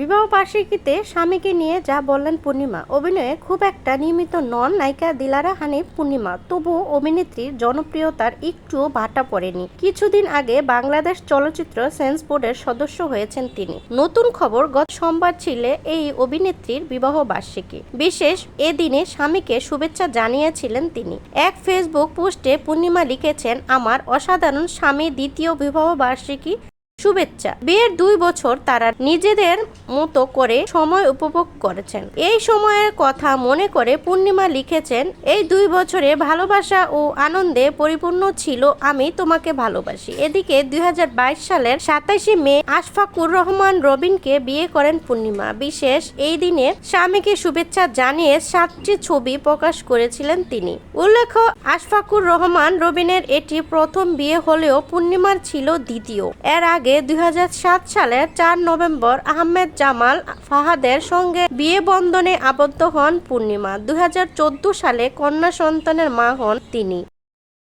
বিবাহ বার্ষিকীতে স্বামীকে নিয়ে যা বললেন পূর্ণিমা, অভিনয়ে খুব একটা নিয়মিত নন নায়িকা দিলারা হানিফ পূর্ণিমা, তবুও অভিনেত্রীর জনপ্রিয়তার একটুও ভাটা পড়েনি। কিছুদিন আগে বাংলাদেশ চলচ্চিত্র সেন্স বোর্ডের সদস্য হয়েছেন তিনি। নতুন খবর, গত সোমবার ছিল এই অভিনেত্রীর বিবাহ বার্ষিকী। বিশেষ, এদিনে স্বামীকে শুভেচ্ছা জানিয়েছিলেন তিনি। এক ফেসবুক পোস্টে পূর্ণিমা লিখেছেন, আমার অসাধারণ স্বামী দ্বিতীয় বিবাহ বার্ষিকী শুভেচ্ছা। বিয়ের দুই বছর তারা নিজেদের মতো করে সময় উপভোগ করেছেন। এই সময়ের কথা মনে করে পূর্ণিমা লিখেছেন, এই দুই বছরে ভালোবাসা ও আনন্দে পরিপূর্ণ ছিল, আমি তোমাকে ভালোবাসি। এদিকে দু হাজার বাইশ সালের সাতাশে মে আশফাকুর রহমান রবিনকে বিয়ে করেন পূর্ণিমা। বিশেষ এই দিনে স্বামীকে শুভেচ্ছা জানিয়ে সাতটি ছবি প্রকাশ করেছিলেন তিনি। উল্লেখ্য, আশফাকুর রহমান রবিনের এটি প্রথম বিয়ে হলেও পূর্ণিমার ছিল দ্বিতীয়। এর আগে দুই সালের চার নভেম্বর আহমেদ জামাল ফাহাদের সঙ্গে বিয়ে বন্ধনে আবদ্ধ হন পূর্ণিমা। দুই হাজার চোদ্দ সালে কন্যা সন্তানের মা হন তিনি।